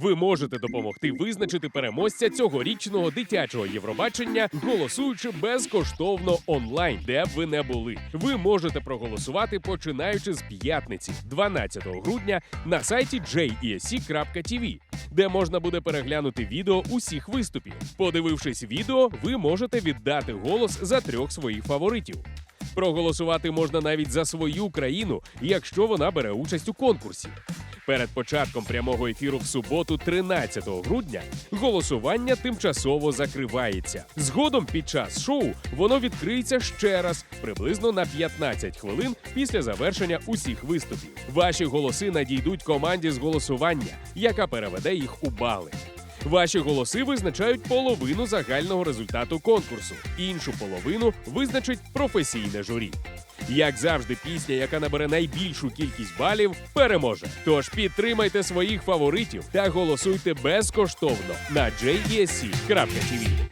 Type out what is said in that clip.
Ви можете допомогти визначити переможця цьогорічного дитячого Євробачення, голосуючи безкоштовно онлайн, де б ви не були. Ви можете проголосувати починаючи з п'ятниці, 12 грудня, на сайті jesc.tv, де можна буде переглянути відео усіх виступів. Подивившись відео, ви можете віддати голос за трьох своїх фаворитів. Проголосувати можна навіть за свою країну, якщо вона бере участь у конкурсі. Перед початком прямого ефіру в суботу, 13 грудня, голосування тимчасово закривається. Згодом під час шоу воно відкриється ще раз, приблизно на 15 хвилин після завершення усіх виступів. Ваші голоси надійдуть команді з голосування, яка переведе їх у бали. Ваші голоси визначають половину загального результату конкурсу. Іншу половину визначить професійне журі. Як завжди, пісня, яка набере найбільшу кількість балів, переможе. Тож підтримайте своїх фаворитів та голосуйте безкоштовно на jesc.tv.